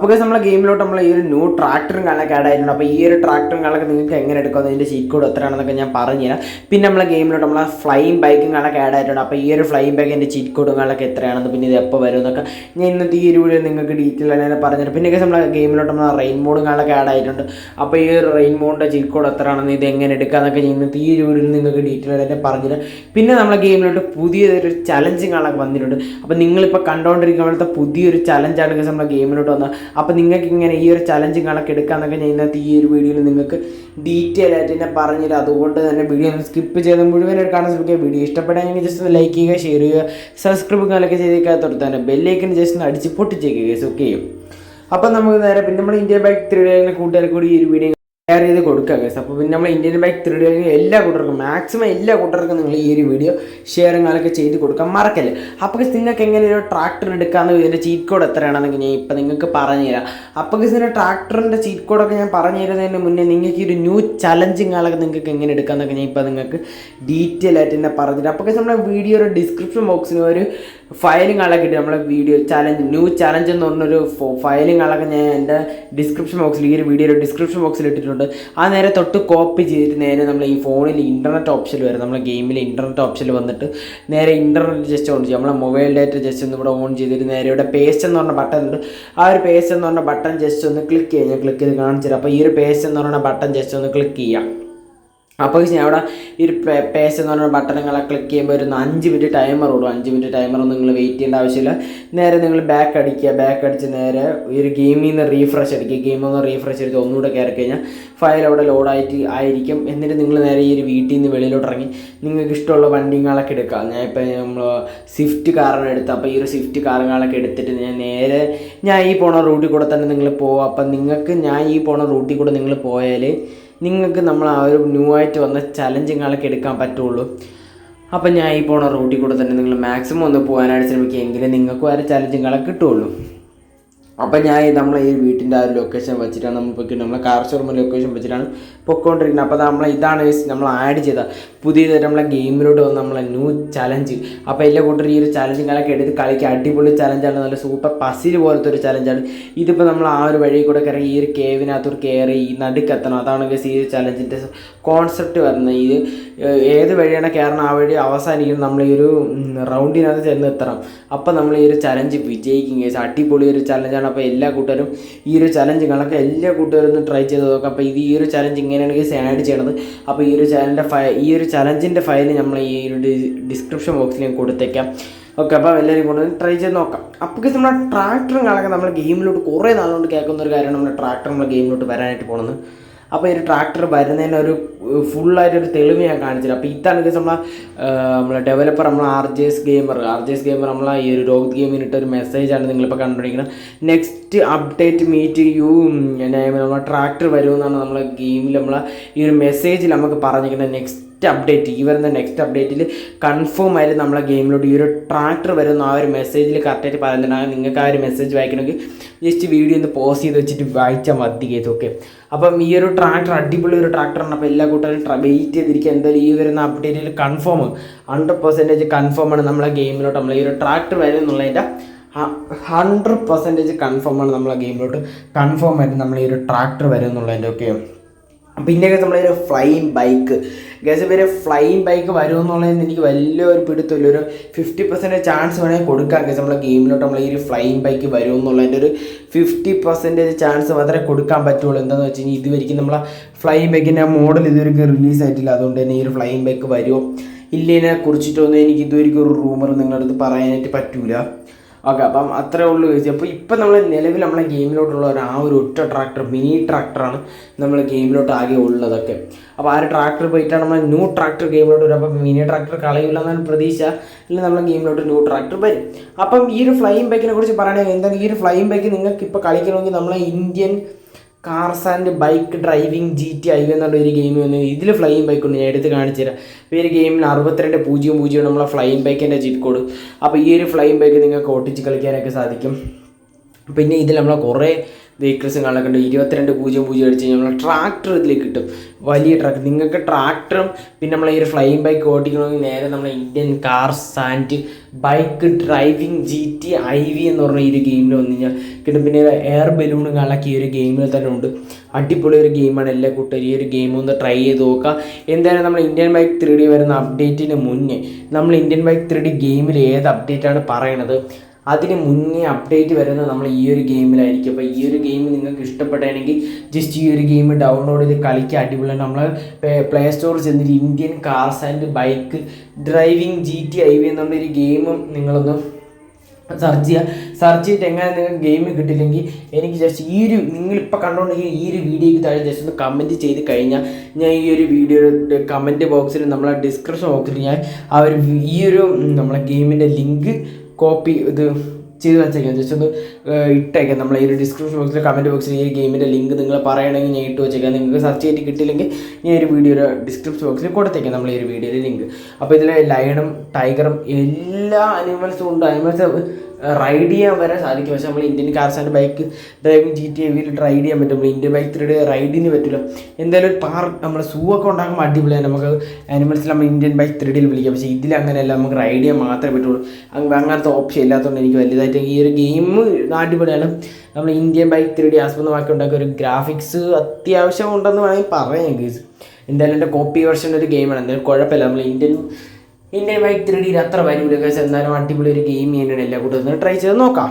അപ്പോൾ നമ്മളെ ഗെയിമിലോട്ട് നമ്മൾ ഈ ഒരു ന്യൂ ട്രാക്ടറും കാണാനൊക്കെ ആഡ് ആയിട്ടുണ്ട്. അപ്പോൾ ഈ ഒരു ട്രാക്ടറും കാണാനൊക്കെ നിങ്ങൾക്ക് എങ്ങനെ എടുക്കാം? അതിന്റെ സീറ്റ് കോഡ് എത്രയാണെന്നൊക്കെ ഞാൻ പറഞ്ഞു തരാം പിന്നെ നമ്മളെ ഗെയിമിലോട്ട് നമ്മളെ ഫ്ലൈയിങ് ബൈക്കും കാണാനൊക്കെ ആഡ് ആയിട്ടുണ്ട്. അപ്പോൾ ഈ ഒരു ഫ്ലൈയിങ് ബൈക്കിന്റെ ചീറ്റ് കോഡും എത്രയാണെന്ന് പിന്നെ ഇത് എപ്പോൾ വരും എന്നൊക്കെ ഞാൻ ഇന്നത്തെ ഈ ഒരു വീഡിയോ നിങ്ങൾക്ക് ഡീറ്റെയിൽ പറഞ്ഞു പറഞ്ഞുതരാം. പിന്നെ നമ്മളെ ഗെയിമിലോട്ട് നമ്മൾ റെയിൻ മോഡും കാണാനൊക്കെ ആഡ് ആയിട്ടുണ്ട്. അപ്പോൾ ഈ ഒരു റെയിൻ മോഡിന്റെ ചീറ്റ് കോഡ് എത്രയാണെന്ന് ഇത് എങ്ങനെ എടുക്കുക എന്നൊക്കെ ഞാൻ ഇന്നത്തെ ഈ ഒരു വീഡിയോയിൽ നിങ്ങൾക്ക് ഡീറ്റെയിൽ ആയിട്ട് പറഞ്ഞുതരാം. പിന്നെ നമ്മളെ ഗെയിമിലോട്ട് പുതിയൊരു ചലഞ്ചും കാണാനൊക്കെ വന്നിട്ടുണ്ട്. അപ്പോൾ നിങ്ങളിപ്പോൾ കണ്ടുകൊണ്ടിരിക്കുന്ന പോലത്തെ പുതിയൊരു ചലഞ്ചാണ് നമ്മളെ ഗെയിമിലോട്ട് വന്നത് അപ്പോൾ നിങ്ങൾക്ക് ഇങ്ങനെ ഈ ഒരു ചലഞ്ച് കണക്ക് എടുക്കാമെന്നൊക്കെ ഞാൻ ഇന്നത്തെ ഈ ഒരു വീഡിയോയിൽ നിങ്ങൾക്ക് ഡീറ്റെയിൽ ആയിട്ട് തന്നെ പറഞ്ഞുതരും. അതുകൊണ്ട് തന്നെ വീഡിയോ സ്കിപ്പ് ചെയ്ത് മുഴുവനായിട്ട് കാണാൻ ശ്രമിക്കുക. വീഡിയോ ഇഷ്ടപ്പെട്ടെങ്കിൽ ജസ്റ്റ് ലൈക്ക് ചെയ്യുക ഷെയർ ചെയ്യുക സബ്സ്ക്രൈബ് കാലൊക്കെ ചെയ്തേക്കാത്ത തന്നെ ബെല്ലേക്കിന് ജസ്റ്റ് ഒന്ന് അടിച്ച് പൊട്ടിച്ചേക്കുക ഓക്കെ അപ്പം നമുക്ക് നേരെ പിന്നെ നമ്മൾ ഇന്ത്യ ബൈക്ക് ത്രീ കൂട്ടുകാർ കൂടി ഈ ഒരു വീഡിയോ ഷെയർ ചെയ്ത് കൊടുക്കുക ഗൈസ് അപ്പോൾ പിന്നെ നമ്മൾ ഇന്ത്യൻ ബൈക്ക് ത്രീ ഡി എല്ലാ കൂട്ടർക്കും മാക്സിമം എല്ലാ കൂട്ടർക്കും നിങ്ങൾ ഈ ഒരു വീഡിയോ ഷെയറുകളൊക്കെ ചെയ്ത് കൊടുക്കാൻ മറക്കല്ലേ? അപ്പോൾ guys നിങ്ങൾക്ക് എങ്ങനെ ഒരു ട്രാക്ടർ എടുക്കാമെന്ന് ഇതിന്റെ ചീറ്റ് കോഡ് എത്രയാണെന്നൊക്കെ ഞാൻ ഇപ്പം നിങ്ങൾക്ക് പറഞ്ഞു തരാം അപ്പോൾ guys ഇതിന്റെ ട്രാക്ടറിന്റെ ചീറ്റ് കോഡൊക്കെ ഞാൻ പറഞ്ഞു തരുന്നതിന് മുന്നേ നിങ്ങൾക്ക് ഈ ഒരു ന്യൂ ചലഞ്ചിങ് കാലൊക്കെ നിങ്ങൾക്ക് എങ്ങനെ എടുക്കാമെന്നൊക്കെ ഞാൻ ഇപ്പോൾ നിങ്ങൾക്ക് ഡീറ്റെയിൽ ആയിട്ട് തന്നെ പറഞ്ഞുതരാം. അപ്പോൾ guys നമ്മുടെ ഒരു ഡിസ്ക്രിപ്ഷൻ ബോക്സിന് ഒരു ഫയലും കാലൊക്കെ ഇട്ട് നമ്മളെ വീഡിയോ ചാലഞ്ച് ന്യൂ ചാലഞ്ച് എന്ന് പറഞ്ഞൊരു ഫയലിംഗ് ആളൊക്കെ ഞാൻ എന്റെ ഡിസ്ക്രിപ്ഷൻ ബോക്സിൽ ഈ ഒരു വീഡിയോയുടെ ഡിസ്ക്രിപ്ഷൻ ബോക്സിൽ ഇട്ടിട്ടുണ്ട്. ആ നേരെ തൊട്ട് കോപ്പി ചെയ്തിട്ട് നേരെ നമ്മൾ ഈ ഫോണിൽ ഇന്റർനെറ്റ് ഓപ്ഷൻ വരും. നമ്മളെ ഗെയിമിൽ ഇന്റർനെറ്റ് ഓപ്ഷൻ വന്നിട്ട് നേരെ ഇന്റർനെറ്റ് ജസ്റ്റ് ഓൺ ചെയ്യും. നമ്മളെ മൊബൈൽ ഡാറ്റ ജസ്റ്റ് ഒന്ന് ഇവിടെ ഓൺ ചെയ്തിട്ട് നേരെ ഇവിടെ പേസ്റ്റ് എന്ന് പറഞ്ഞ ബട്ടൺ ഉണ്ട്. ആ ഒരു പേസ്റ്റ് എന്ന് പറഞ്ഞ ബട്ടൺ ജസ്റ്റ് ഒന്ന് ക്ലിക്ക് ചെയ്യാം. ഞാൻ ക്ലിക്ക് ചെയ്ത് കാണിച്ചു തരാം. അപ്പോൾ ഈ ഒരു പേസ്റ്റ് എന്ന് പറഞ്ഞ ബട്ടൺ ജസ്റ്റ് ഒന്ന് ക്ലിക്ക് ചെയ്യാം. അപ്പോൾ ഞാൻ അവിടെ ഈ പേസ് എന്ന് പറഞ്ഞ ബട്ടണുകളെ ക്ലിക്ക് ചെയ്യുമ്പോൾ ഒരു അഞ്ച് മിനിറ്റ് ടൈമർ ഓടും അഞ്ച് മിനിറ്റ് ടൈമർ ടൈമറൊന്നും നിങ്ങൾ വെയിറ്റ് ചെയ്യേണ്ട ആവശ്യമില്ല. നേരെ നിങ്ങൾ ബാക്ക് അടിക്കുക. ബാക്ക് അടിച്ച് നേരെ ഈ ഒരു ഗെയിമിൽ നിന്ന് റീഫ്രഷ് അടിക്കുക. ഗെയിമിൽ നിന്ന് റീഫ്രഷ് ചെയ്ത് ഒന്നുകൂടെ കയറി കഴിഞ്ഞാൽ ഫയൽ അവിടെ ലോഡായിട്ട് ആയിരിക്കും. എന്നിട്ട് നിങ്ങൾ നേരെ ഈ ഒരു വീട്ടിൽ നിന്ന് വെളിയിലോട്ട് ഇറങ്ങി നിങ്ങൾക്ക് ഇഷ്ടമുള്ള വണ്ടികളൊക്കെ എടുക്കാം. ഞാൻ ഇപ്പോൾ നമ്മൾ സ്വിഫ്റ്റ് കാറാണ് എടുത്തത്. അപ്പോൾ ഈ ഒരു സ്വിഫ്റ്റ് കാറുകളൊക്കെ എടുത്തിട്ട് ഞാൻ നേരെ ഞാൻ ഈ പോണ റൂട്ടിൽ കൂടെ തന്നെ നിങ്ങൾ പോകുക അപ്പം നിങ്ങൾക്ക് ഞാൻ ഈ പോണ റൂട്ടിൽ കൂടെ നിങ്ങൾ പോയാൽ നിങ്ങൾക്ക് നമ്മൾ ആ ഒരു ന്യൂ ആയിട്ട് വന്ന ചലഞ്ചുകളൊക്കെ എടുക്കാൻ പറ്റുള്ളൂ. അപ്പം ഞാൻ ഈ പോണ റൂട്ടിൽ കൂടെ തന്നെ നിങ്ങൾ മാക്സിമം ഒന്ന് പോകാനായിട്ട് ശ്രമിക്കുക എങ്കിലും നിങ്ങൾക്കും ആ ഒരു ചലഞ്ചുകളൊക്കെ കിട്ടുള്ളൂ. അപ്പം ഞാൻ നമ്മളെ ഈ വീട്ടിന്റെ ആ ഒരു ലൊക്കേഷൻ വെച്ചിട്ടാണ് നമ്മൾ പൊയ്ക്കുന്നത് നമ്മളെ കാർ ഷോറൂം ലൊക്കേഷൻ വെച്ചിട്ടാണ് പൊയ്ക്കൊണ്ടിരിക്കുന്നത് അപ്പോൾ നമ്മൾ ഇതാണ് നമ്മൾ ആഡ് ചെയ്ത പുതിയതായിട്ട് നമ്മളെ ഗെയിമിലോട്ട് വന്ന നമ്മളെ ന്യൂ ചലഞ്ച് അപ്പോൾ എല്ലാ കൂട്ടരും ഈ ഒരു ചലഞ്ചുകളൊക്കെ എടുത്ത് കളിക്കുക അടിപൊളി ചലഞ്ചാണ് നല്ല സൂപ്പർ പസിൽ പോലത്തെ ഒരു ചലഞ്ചാണ് ഇതിപ്പോൾ നമ്മൾ ആ ഒരു വഴി കൂടെ കയറി ഈ ഒരു കേവിനകത്തോട്ട് കയറി ഈ നടുക്കെത്തണം അതാണ് ഗസ് ഈ ഒരു ചലഞ്ചിന്റെ കോൺസെപ്റ്റ് വരുന്നത്. ഇത് ഏത് വഴിയാണ് കയറണം ആ വഴി അവസാനിക്കും. നമ്മൾ ഈ ഒരു റൗണ്ടിനകത്ത് ചെന്ന് എത്തണം. അപ്പോൾ നമ്മൾ ഈ ഒരു ചലഞ്ച് വിജയിക്കും guys. അടിപൊളി ഒരു ചലഞ്ചാണ് അപ്പോൾ എല്ലാ കൂട്ടുകാരും ഈ ഒരു ചലഞ്ച് ചലഞ്ചുകളൊക്കെ എല്ലാ കൂട്ടുകാരും ഒന്ന് ട്രൈ ചെയ്ത് നോക്കാം. അപ്പോൾ ഇത് ഈ ഒരു ചലഞ്ച് ഇങ്ങനെയാണ് ഗൈസ് ആഡ് ചെയ്യണത്. അപ്പോൾ ഈ ഒരു ചാനലിന്റെ ഫയ ഈ ഒരു ചലഞ്ചിന്റെ ഫയൽ നമ്മൾ ഈ ഒരു ഡിസ്ക്രിപ്ഷൻ ബോക്സിൽ ഞാൻ കൊടുത്തേക്കാം. ഓക്കെ അപ്പോൾ എല്ലാവരും കൊണ്ട് ട്രൈ ചെയ്ത് നോക്കാം. അപ്പോൾ നമ്മുടെ ട്രാക്ടറും കണക്കെ നമ്മൾ ഗെയിമിലോട്ട് കുറേ നാളുകൊണ്ട് കേൾക്കുന്ന ഒരു കാര്യമാണ് നമ്മുടെ ട്രാക്ടർ നമ്മുടെ ഗെയിമിലോട്ട് വരാനായിട്ട് പോകുന്നത് അപ്പോൾ ഒരു ട്രാക്ടർ വരുന്നതിന് ഒരു ഫുള്ളായിട്ട് ഒരു തെളിവ് ഞാൻ കാണിച്ചില്ല. അപ്പോൾ ഇതാണ് guys നമ്മളെ നമ്മളെ ഡെവലപ്പർ നമ്മൾ R J S gamer R J S gamer നമ്മളെ ഈ ഒരു രോഗിത് ഗെയിമിന് ഇട്ട ഒരു മെസ്സേജാണ് നിങ്ങളിപ്പോൾ കണ്ടുപിടിക്കുന്നത് നെക്സ്റ്റ് അപ്ഡേറ്റ് മീറ്റ് യു നമ്മളെ ട്രാക്ടർ വരുമെന്നാണ് നമ്മളെ ഗെയിമിൽ നമ്മളെ ഈ ഒരു മെസ്സേജിൽ നമുക്ക് പറഞ്ഞിരിക്കുന്നത്. നെക്സ്റ്റ് അപ്ഡേറ്റ് ഈ വരുന്ന നെക്സ്റ്റ് അപ്ഡേറ്റിൽ കൺഫേം ആയാലും നമ്മളെ ഗെയിമിലോട്ട് ഈ ഒരു ട്രാക്ടർ വരുന്ന ആ ഒരു മെസ്സേജിൽ കറക്റ്റായിട്ട് പറയുന്നുണ്ടാകും നിങ്ങൾക്ക് ആ ഒരു മെസ്സേജ് വായിക്കണമെങ്കിൽ ജസ്റ്റ് വീഡിയോ ഒന്ന് പോസ് ചെയ്ത് വെച്ചിട്ട് വായിച്ചാൽ മതി ചെയ്തു ഓക്കെ അപ്പം ഈ ഒരു ട്രാക്ടർ അടിപൊളി ഒരു ട്രാക്ടറാണ് അപ്പോൾ എല്ലാ കൂട്ടരും വെയിറ്റ് ചെയ്തിരിക്കുക. എന്തായാലും ഈ വരുന്ന അപ്ഡേറ്റിൽ കൺഫേം ഹൺഡ്രഡ് പെർസെന്റേജ് കൺഫേം ആണ് നമ്മളെ ഗെയിമിലോട്ട് നമ്മൾ ഈ ഒരു ട്രാക്ടർ വരും എന്നുള്ളതിന്റെ ഹൺഡ്രഡ് പെർസെന്റേജ് കൺഫേം ആണ് നമ്മളെ ഗെയിമിലോട്ട് കൺഫേം ആയിട്ട് നമ്മൾ ഈ ഒരു ട്രാക്ടർ വരും എന്നുള്ളതിന്റെ പിന്നെ നമ്മളെ ഒരു ഫ്ലൈയിങ് ബൈക്ക് ഗസ് ഇവർ ഫ്ലൈയിങ് ബൈക്ക് വരും എന്നുള്ളതിന് എനിക്ക് വലിയൊരു പിടുത്തമില്ല. ഒരു ഫിഫ്റ്റി പെർസെന്റ് ചാൻസ് വേണമെങ്കിൽ കൊടുക്കാം. ഗസ് നമ്മളെ ഗെയിമിലോട്ട് നമ്മൾ ഈ ഒരു ഫ്ലൈയിങ് ബൈക്ക് വരും എന്നുള്ളതിന്റെ ഒരു ഫിഫ്റ്റി പെർസെന്റേജ് ചാൻസ് മാത്രമേ കൊടുക്കാൻ പറ്റുള്ളൂ. എന്താണെന്ന് വെച്ച് കഴിഞ്ഞാൽ ഇതുവരെയ്ക്കും നമ്മളെ ഫ്ലൈയിങ് ബൈക്കിന്റെ ആ മോഡൽ ഇതുവരെയ്ക്കും റിലീസ് ആയിട്ടില്ല. അതുകൊണ്ട് തന്നെ ഈ ഒരു ഫ്ലൈയിങ് ബൈക്ക് വരുമോ ഇല്ലതിനെ കുറിച്ചിട്ടൊന്നും എനിക്ക് ഇതുവരെയ്ക്കും ഒരു റൂമർ നിങ്ങളുടെ അടുത്ത് പറയാനായിട്ട് പറ്റൂല. ഓക്കെ അപ്പം അത്രേ ഉള്ളൂ ചോദിച്ചു അപ്പോൾ ഇപ്പം നമ്മൾ നിലവിൽ നമ്മളെ ഗെയിമിലോട്ടുള്ള ഒരു ആ ഒരു ഒറ്റ ട്രാക്ടർ മിനി ട്രാക്ടറാണ് നമ്മൾ ഗെയിമിലോട്ട് ആകെ ഉള്ളതൊക്കെ. അപ്പോൾ ആ ഒരു ട്രാക്ടർ പോയിട്ടാണ് നമ്മൾ ന്യൂ ട്രാക്ടർ ഗെയിമിലോട്ട് വരും. അപ്പം മിനി ട്രാക്ടർ കളയില്ല എന്നാണ് പ്രതീക്ഷ. അല്ലെങ്കിൽ നമ്മളെ ഗെയിമിലോട്ട് ന്യൂ ട്രാക്ടർ വരും. അപ്പം ഈ ഒരു ഫ്ലൈയിങ് ബൈക്കിനെ കുറിച്ച് പറയുകയാണെങ്കിൽ എന്താണ്? ഈ ഒരു ഫ്ലൈയിങ് ബൈക്ക് നിങ്ങൾക്ക് ഇപ്പോൾ കളിക്കണമെങ്കിൽ നമ്മളെ Indian cars and bike driving G T I എന്നുള്ള ഒരു ഗെയിം വന്നു ഇതിൽ ഫ്ലൈയിങ് ബൈക്ക് ഉണ്ട്. ഞാൻ എടുത്ത് കാണിച്ചു തരാം. അപ്പോൾ ഈ ഒരു ഗെയിമിന് അറുപത്തിരണ്ട് പൂജ്യം പൂജ്യം നമ്മളെ ഫ്ലൈയിങ് ബൈക്കിന്റെ ജിറ്റ് കോഡ് അപ്പോൾ ഈ ഒരു ഫ്ലൈയിങ് ബൈക്ക് നിങ്ങൾക്ക് ഓട്ടിച്ച് കളിക്കാനൊക്കെ സാധിക്കും. പിന്നെ ഇതിൽ നമ്മളെ കുറേ വെഹിക്കിൾസും കാണാനൊക്കെ ഉണ്ട് ഇരുപത്തിരണ്ട് പൂജ്യം പൂജ്യം അടിച്ച് കഴിഞ്ഞാൽ നമ്മൾ ട്രാക്ടർ ഇതിലേക്ക് കിട്ടും വലിയ ട്രാക്ടർ നിങ്ങൾക്ക് ട്രാക്ടറും പിന്നെ നമ്മളെ ഈ ഒരു ഫ്ലൈയിങ് ബൈക്ക് ഓടിക്കണമെങ്കിൽ നേരെ നമ്മളെ Indian cars and bike driving G T I V എന്ന് പറഞ്ഞ ഈ ഒരു ഗെയിമിൽ വന്നു കഴിഞ്ഞാൽ കിട്ടും. പിന്നെ എയർ ബലൂൺ കാണാക്കി ഈ ഒരു ഗെയിമിൽ തന്നെ ഉണ്ട്. അടിപൊളി ഒരു ഗെയിമാണ് എല്ലാ കൂട്ടരും. ഈ ഒരു ഗെയിം ഒന്ന് ട്രൈ ചെയ്ത് നോക്കുക എന്തായാലും നമ്മൾ ഇന്ത്യൻ ബൈക്ക് ത്രീ ഡി വരുന്ന അപ്ഡേറ്റിന് മുന്നേ നമ്മൾ ഇന്ത്യൻ ബൈക്ക് ത്രീ ഡി ഗെയിമിൽ ഏത് അപ്ഡേറ്റാണ് പറയണത്? അതിന് മുന്നേ അപ്ഡേറ്റ് വരുന്നത് നമ്മൾ ഈ ഒരു ഗെയിമിലായിരിക്കും അപ്പോൾ ഈ ഒരു ഗെയിം നിങ്ങൾക്ക് ഇഷ്ടപ്പെട്ടാണെങ്കിൽ ജസ്റ്റ് ഈ ഒരു ഗെയിം ഡൗൺലോഡ് ചെയ്ത് കളിക്കുക അടിപൊളിയാണ്. നമ്മൾ പ്ലേ സ്റ്റോറിൽ ചെന്നിട്ട് Indian cars and bike driving G T I V എന്നുള്ള ഒരു ഗെയിമും നിങ്ങളൊന്ന് സെർച്ച് ചെയ്യുക സെർച്ച് ചെയ്തിട്ട് എങ്ങനെ നിങ്ങൾക്ക് ഗെയിം കിട്ടില്ലെങ്കിൽ എനിക്ക് ജസ്റ്റ് ഈ ഒരു നിങ്ങളിപ്പോൾ കണ്ടുകൊണ്ടെങ്കിൽ ഈ ഒരു വീഡിയോയ്ക്ക് താഴെ ജസ്റ്റ് ഒന്ന് കമന്റ് ചെയ്ത് കഴിഞ്ഞാൽ ഞാൻ ഈ ഒരു വീഡിയോയുടെ കമന്റ് ബോക്സിൽ നമ്മളെ ഡിസ്ക്രിപ്ഷൻ ബോക്സിൽ ഞാൻ ആ ഒരു ഈ ഒരു നമ്മളെ ഗെയിമിന്റെ ലിങ്ക് കോപ്പി ഇത് ചെയ്ത് വെച്ചേക്കാം. ജസ്റ്റ് ഒന്ന് ഇട്ടേക്കാം. നമ്മൾ ഈ ഒരു ഡിസ്ക്രിപ്ഷൻ ബോക്സിൽ കമന്റ് ബോക്സിൽ ഈ ഗെയിമിന്റെ ലിങ്ക് നിങ്ങൾ പറയണമെങ്കിൽ ഞാൻ ഇട്ട് വെച്ചേക്കാം. നിങ്ങൾക്ക് സെർച്ച് ചെയ്തിട്ട് കിട്ടിയില്ലെങ്കിൽ ഞാൻ ഒരു വീഡിയോയുടെ ഡിസ്ക്രിപ്ഷൻ ബോക്സിൽ കൊടുത്തേക്കാം നമ്മൾ ഈ ഒരു വീഡിയോയുടെ ലിങ്ക് അപ്പോൾ ഇതിൽ ലയണും ടൈഗറും എല്ലാ അനിമൽസും ഉണ്ട്. അനിമൽസ് റൈഡ് ചെയ്യാൻ വരെ സാധിക്കും. പക്ഷേ നമ്മൾ Indian cars and bike driving G T എവിയിൽ ride ചെയ്യാൻ പറ്റും. ഇന്ത്യൻ ബൈക്ക് ത്രീഡ് റൈഡിന് പറ്റില്ല. എന്തായാലും ഒരു പാർക്ക് നമ്മൾ സൂ ഒക്കെ ഉണ്ടാക്കുമ്പോൾ അടിപൊളിയാണ്. നമുക്ക് ആനിമൽസിൽ നമ്മൾ ഇന്ത്യൻ ബൈക്ക് ത്രീഡിൽ വിളിക്കാം. പക്ഷേ ഇതിൽ അങ്ങനെയല്ല. നമുക്ക് റൈഡ് ചെയ്യാൻ മാത്രമേ പറ്റുള്ളൂ. അങ്ങ് അങ്ങനത്തെ ഓപ്ഷൻ ഇല്ലാത്തതുകൊണ്ട് എനിക്ക് വലുതായിട്ട് ഈ ഒരു ഗെയിം അടിപൊളിയാണ്. നമ്മൾ ഇന്ത്യൻ ബൈക്ക് ത്രീഡി ആസ്പദമാക്കി ഉണ്ടാക്കിയ ഒരു ഗ്രാഫിക്സ് അത്യാവശ്യം ഉണ്ടെന്ന് വേണമെങ്കിൽ പറയാം ഗീസ് എന്തായാലും എന്റെ കോപ്പി വേർഷൻ ഒരു ഗെയിമാണ് എന്തായാലും കുഴപ്പമില്ല. നമ്മൾ ഇന്ത്യൻ ഇന്ത്യൻ ബൈക്ക് ത്രീ ഡിയിൽ അത്ര വരൂല കേസ് എന്തായാലും അടിപൊളി ഒരു ഗെയിം ചെയ്യാനാണ് എല്ലാ കൂട്ടത്തിൽ ട്രൈ ചെയ്ത് നോക്കാം.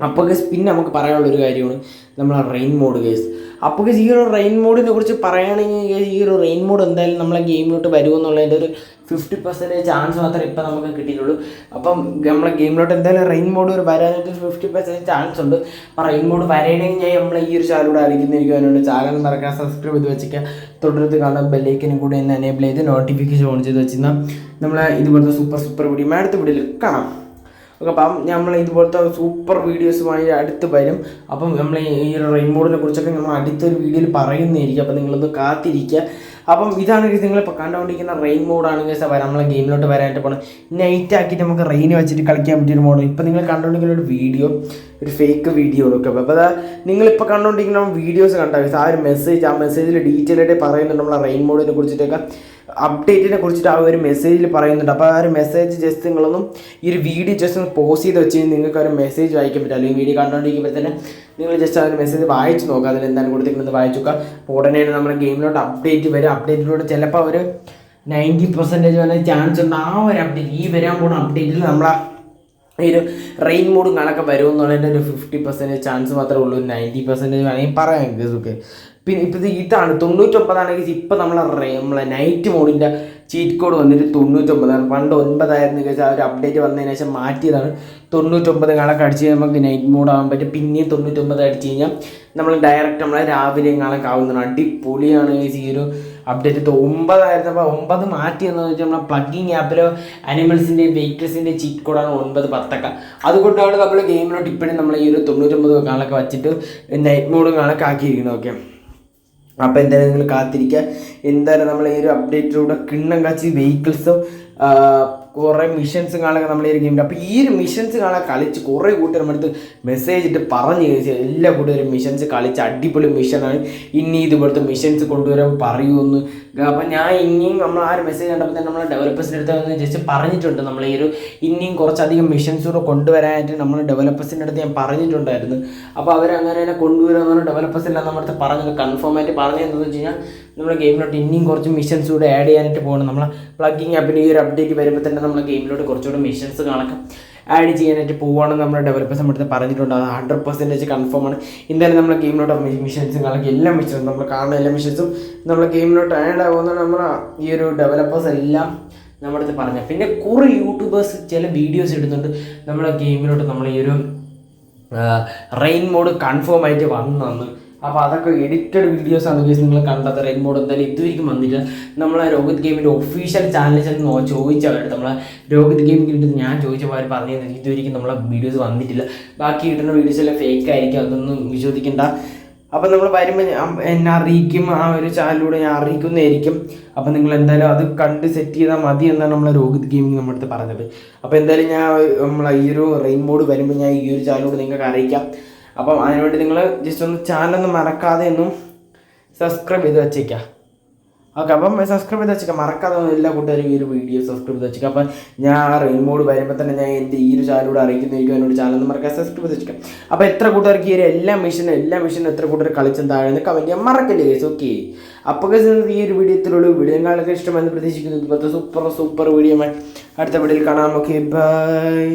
അപ്പോൾ ഗസ് പിന്നെ നമുക്ക് പറയാനുള്ളൊരു കാര്യമാണ് നമ്മൾ റെയിൻ മോഡ് കേസ് അപ്പോൾ ഗസ് ഈ ഒരു റെയിൻ മോഡിനെ കുറിച്ച് പറയുകയാണെങ്കിൽ ഈ ഒരു റെയിൻ മോഡ് എന്തായാലും നമ്മളെ ഗെയിമിലോട്ട് വരുമെന്നുള്ളതിന്റെ ഒരു ഫിഫ്റ്റി പെർസെന്റേജ് ചാൻസ് മാത്രമേ ഇപ്പം നമുക്ക് കിട്ടിയിട്ടുള്ളൂ. അപ്പം നമ്മളെ ഗെയിമിലോട്ട് എന്തായാലും റെയിൻ മോഡ് ഒരു വരാനായിട്ട് ഫിഫ്റ്റി പെർസെന്റേജ് ചാൻസ് ഉണ്ട്. അപ്പോൾ റെയിൻ മോഡ് വരണമെങ്കിൽ ഞാൻ നമ്മൾ ഈ ഒരു ചാനലൂടെ അതിനോട് ചാനൽ മറക്കാൻ സബ്സ്ക്രൈബ് ചെയ്ത് വെച്ചേക്കുക തുടർന്ന് കാണാൻ ബെല്ലൈക്കനും കൂടി എന്നെ എനേബിൾ ചെയ്ത് നോട്ടിഫിക്കേഷൻ ഓൺ ചെയ്ത് വെച്ചിരുന്നാൽ നമ്മളെ ഇതുപോലത്തെ സൂപ്പർ സൂപ്പർ വീഡിയോ അടുത്ത വീഡിയോയിൽ കാണാം. അപ്പം നമ്മൾ ഇതുപോലത്തെ സൂപ്പർ വീഡിയോസുമായി അടുത്ത് വരും. അപ്പം നമ്മൾ ഈ റെയിൻബോർഡിനെ കുറിച്ചൊക്കെ നമ്മൾ അടുത്തൊരു വീഡിയോയിൽ പറയുന്നതായിരിക്കും. അപ്പം നിങ്ങളൊന്ന് കാത്തിരിക്കുക അപ്പം ഇതാണ് നിങ്ങൾ ഇപ്പോൾ കണ്ടുകൊണ്ടിരിക്കുന്ന റെയിൻ മോഡാണ് കേസ് വരാം നമ്മളെ ഗെയിമിലോട്ട് വരാനായിട്ട് പോകണം നൈറ്റ് ആക്കിയിട്ട് നമുക്ക് റെയിൻ വെച്ചിട്ട് കളിക്കാൻ പറ്റിയ ഒരു മോഡ് ഇപ്പോൾ നിങ്ങൾ കണ്ടുകൊണ്ടിരിക്കുന്ന ഒരു വീഡിയോ ഒരു ഫേക്ക് വീഡിയോ ഒക്കെ അപ്പോൾ അതാ നിങ്ങളിപ്പോൾ കണ്ടുകൊണ്ടിരിക്കുന്ന വീഡിയോസ് കണ്ടാൽ ആ ഒരു മെസ്സേജ് ആ മെസ്സേജിൽ ഡീറ്റെയിൽ ആയിട്ട് പറയുന്നുണ്ട് നമ്മളെ റെയിൻ മോഡിനെ കുറിച്ചിട്ടൊക്കെ. അപ്ഡേറ്റിനെ കുറിച്ചിട്ട് ആ ഒരു മെസ്സേജിൽ പറയുന്നുണ്ട്. അപ്പോൾ ആ ഒരു മെസ്സേജ് ജസ്റ്റ് നിങ്ങളൊന്നും ഈ ഒരു വീഡിയോ ജസ്റ്റ് ഒന്ന് പോസ്റ്റ് ചെയ്ത് വെച്ച് നിങ്ങൾക്ക് ഒരു മെസ്സേജ് വായിക്കാൻ പറ്റും. അല്ലെങ്കിൽ വീഡിയോ കണ്ടുകൊണ്ടിരിക്കുമ്പോൾ തന്നെ നിങ്ങൾ ജസ്റ്റ് അതിന് മെസ്സേജ് വായിച്ച് നോക്കുക അതിൽ എന്താണ് കൊടുത്തിരിക്കുന്നത് വായിച്ചു നോക്കുക അപ്പോൾ ഉടനെ നമ്മുടെ ഗെയിമിലോട്ട് അപ്ഡേറ്റ് വരും. അപ്ഡേറ്റിലൂടെ ചിലപ്പോൾ ഒരു നയന്റി പെർസെന്റേജ് വരെ ചാൻസ് ഉണ്ട്. ആ ഒരു അപ്ഡേറ്റ് ഈ വരാൻ പോകുന്ന അപ്ഡേറ്റിൽ നമ്മളാ ഈ ഒരു റെയിൻ മൂഡും കണക്കെ വരുമെന്നുള്ളതിന്റെ ഒരു ഫിഫ്റ്റി പെർസെന്റേജ് ചാൻസ് മാത്രമേ ഉള്ളൂ. നയന്റി പെർസെന്റേജ് വേണമെങ്കിൽ പറയാം ഇതൊക്കെ പിന്നെ ഇപ്പോൾ ഇതാണ്. തൊണ്ണൂറ്റൊമ്പതാണെങ്കിൽ ഇപ്പം നമ്മളെ റേ- നമ്മളെ നൈറ്റ് മോഡിന്റെ ചീറ്റ് കോഡ് വന്നിട്ട് തൊണ്ണൂറ്റൊമ്പതാണ്. പണ്ട് ഒൻപതായിരുന്നു വെച്ചാൽ ആ ഒരു അപ്ഡേറ്റ് വന്നതിന് ശേഷം മാറ്റിയതാണ്. തൊണ്ണൂറ്റൊമ്പത് കണക്ക് അടിച്ച് നമുക്ക് നൈറ്റ് മോഡ് ആവാൻ പറ്റും. പിന്നെയും തൊണ്ണൂറ്റൊമ്പത് അടിച്ച് കഴിഞ്ഞാൽ നമ്മൾ ഡയറക്റ്റ് നമ്മളെ രാവിലെ കണക്ക് ആവുന്നതാണ്. അടിപൊളിയാണ് ഈ ഒരു അപ്ഡേറ്റ് ഒമ്പതായിരുന്നപ്പോൾ ഒമ്പത് മാറ്റി എന്ന് വെച്ചാൽ നമ്മളെ പ്ലഗിങ് ആപ്പിലോ അനിമൽസിന്റെ വെഹിക്കിൾസിന്റെ ചീറ്റ് കോഡാണ് ഒൻപത് പത്തൊക്കെ. അതുകൊണ്ടാണ് നമ്മൾ ഗെയിമിലോട്ട് ഇപ്പോഴും നമ്മൾ ഈ ഒരു തൊണ്ണൂറ്റൊമ്പത് കണക്ക് വെച്ചിട്ട് നൈറ്റ് മോഡും കണക്കാക്കിയിരിക്കുന്നത് ഓക്കെ അപ്പോൾ എന്തായാലും നിങ്ങൾ കാത്തിരിക്കുക. എന്തായാലും നമ്മൾ ഈ ഒരു അപ്ഡേറ്റിലൂടെ കിണ്ണം കാച്ചി വെഹിക്കിൾസും കുറേ മിഷൻസ് കാണാൻ നമ്മൾ ഈ ഗെയിമിൽ അപ്പോൾ ഈ ഒരു മിഷൻസ് കാണാൻ കളിച്ച് കുറേ കൂട്ടുകാർ നമ്മുടെ അടുത്ത് മെസ്സേജ് ഇട്ട് പറഞ്ഞു കഴിച്ച് എല്ലാ കൂട്ടുകാരും മിഷൻസ് കളിച്ച് അടിപൊളി മിഷനാണ് ഇനി ഇതുപോലത്തെ മിഷൻസ് കൊണ്ടുവരാൻ പറയുമെന്ന്. അപ്പം ഞാൻ ഇനിയും നമ്മൾ ആ ഒരു മെസ്സേജ് കണ്ടപ്പോൾ തന്നെ നമ്മളെ ഡെവലപ്പേഴ്സിന്റെ അടുത്ത് വന്ന് ജസ്റ്റ് പറഞ്ഞിട്ടുണ്ട്. നമ്മൾ ഈ ഒരു ഇനിയും കുറച്ചധികം മിഷൻസ് കൂടെ കൊണ്ടുവരാനായിട്ട് നമ്മൾ ഡെവലപ്പേഴ്സിന്റെ അടുത്ത് ഞാൻ പറഞ്ഞിട്ടുണ്ടായിരുന്നു. അപ്പോൾ അവരങ്ങനെ തന്നെ കൊണ്ടുവരാമെന്ന് പറഞ്ഞാൽ ഡെവലപ്പേഴ്സ് എല്ലാം നമ്മുടെ അടുത്ത് പറഞ്ഞത് കൺഫേം ആയിട്ട് പറഞ്ഞതെന്ന് വെച്ച് കഴിഞ്ഞാൽ നമ്മുടെ ഗെയിമിലോട്ട് ഇനിയും കുറച്ച് മിഷൻസ് കൂടെ ആഡ് ചെയ്യാനായിട്ട് പോകണം നമ്മൾ പ്ലഗിങ് ആപ്പിന് ഈ ഒരു അപ്ഡേറ്റ് വരുമ്പോൾ തന്നെ നമ്മുടെ ഗെയിമിലോട്ട് കുറച്ചുകൂടെ മിഷൻസ് കണക്ക് ആഡ് ചെയ്യാനായിട്ട് പോവുകയാണെന്ന് നമ്മുടെ ഡെവലപ്പേഴ്സ് നമ്മുടെ പറഞ്ഞിട്ടുണ്ട്. അത് ഹൺഡ്രഡ് പെർസെന്റേജ് കൺഫേം ആണ്. എന്തായാലും നമ്മുടെ ഗെയിമിലോട്ട് മിഷൻസും കണക്ക് എല്ലാ മിഷൻസും നമ്മൾ കാണുന്ന എല്ലാ മിഷൻസും നമ്മുടെ ഗെയിമിലോട്ട് ആഡ് ആകുമെന്നാണ് നമ്മൾ ഈ ഒരു ഡെവലപ്പേഴ്സ് എല്ലാം നമ്മുടെ അടുത്ത് പറഞ്ഞത്. പിന്നെ കുറേ യൂട്യൂബേഴ്സ് ചില വീഡിയോസ് ഇടുന്നുണ്ട്. നമ്മുടെ ഗെയിമിലോട്ട് നമ്മൾ ഈ ഒരു റെയിൻ മോഡ് കൺഫേം ആയിട്ട് വന്നു അപ്പോൾ അതൊക്കെ എഡിറ്റഡ് വീഡിയോസ് ആണ് ഗൈസ് നിങ്ങൾ കണ്ടത്. റെയിൻബോർഡ് എന്തായാലും ഇതുവരെയും വന്നിട്ട് നമ്മളെ രോഹിത് ഗെയിമിന്റെ ഒഫീഷ്യൽ ചാനലിൽ ചെന്ന് നോ ചോദിച്ചവരുടെ നമ്മളെ രോഹിത് ഗെയിം കിട്ടുന്നത് ഞാൻ ചോദിച്ചപ്പോൾ അവർ പറഞ്ഞു ഇതുവരെയും നമ്മളെ വീഡിയോസ് വന്നിട്ടില്ല. ബാക്കി കിട്ടുന്ന വീഡിയോസ് എല്ലാം ഫേക്ക് ആയിരിക്കും. അതൊന്നും വിശ്വസിക്കേണ്ട. അപ്പം നമ്മൾ വരുമ്പോൾ എന്നെ അറിയിക്കും. ആ ഒരു ചാനലിലൂടെ ഞാൻ അറിയിക്കുന്നതായിരിക്കും. അപ്പം നിങ്ങൾ എന്തായാലും അത് കണ്ട് സെറ്റ് ചെയ്താൽ മതി എന്നാണ് നമ്മളെ രോഹിത് ഗെയിമിംഗ് നമ്മുടെ അടുത്ത് പറഞ്ഞത്. അപ്പോൾ എന്തായാലും ഞാൻ നമ്മളെ ഈ ഒരു റെയിൻ മോഡ് വരുമ്പോൾ ഞാൻ ഈ ഒരു ചാനലിലൂടെ നിങ്ങൾക്ക് അറിയിക്കാം. അപ്പം അതിനുവേണ്ടി നിങ്ങൾ ജസ്റ്റ് ഒന്ന് ചാനലൊന്ന് മറക്കാതെ ഒന്നും സബ്സ്ക്രൈബ് ചെയ്ത് വെച്ചേക്കാം. ഓക്കെ അപ്പം സബ്സ്ക്രൈബ് ചെയ്ത് വെച്ചേക്കാം. മറക്കാതെ എല്ലാ കൂട്ടുകാരും ഈ ഒരു വീഡിയോ സബ്സ്ക്രൈബ് ചെയ്ത് വെച്ചേക്കാം. അപ്പം ഞാൻ റെയിൻ മോഡ് വരുമ്പോൾ തന്നെ ഞാൻ എന്റെ ഈ ഒരു ചാനലൂടെ അറിയിക്കുന്നതായിരിക്കും എന്നോട് ചാനൽ ഒന്നും മറക്കാതെ സബ്സ്ക്രൈബ് ചെയ്ത് വെച്ചേക്കാം. അപ്പോൾ എത്ര കൂട്ടുകാർക്ക് ഈ ഒരു എല്ലാ മിഷനും എല്ലാ മിഷനും എത്ര കൂട്ടുകാർ കളിച്ചും താഴെ കമന്റ് ചെയ്യാൻ മറക്കല്ലേ കേസ് ഓക്കെ അപ്പോൾ ഇന്നത്തെ ഈ ഒരു വീഡിയോത്തിലുള്ള വീഡിയോ കാണാനൊക്കെ ഇഷ്ടമെന്ന് പ്രതീക്ഷിക്കുന്നു. ഇപ്പോഴത്തെ സൂപ്പർ സൂപ്പർ വീഡിയോ അടുത്ത വീഡിയോയിൽ കാണാം. Okay bye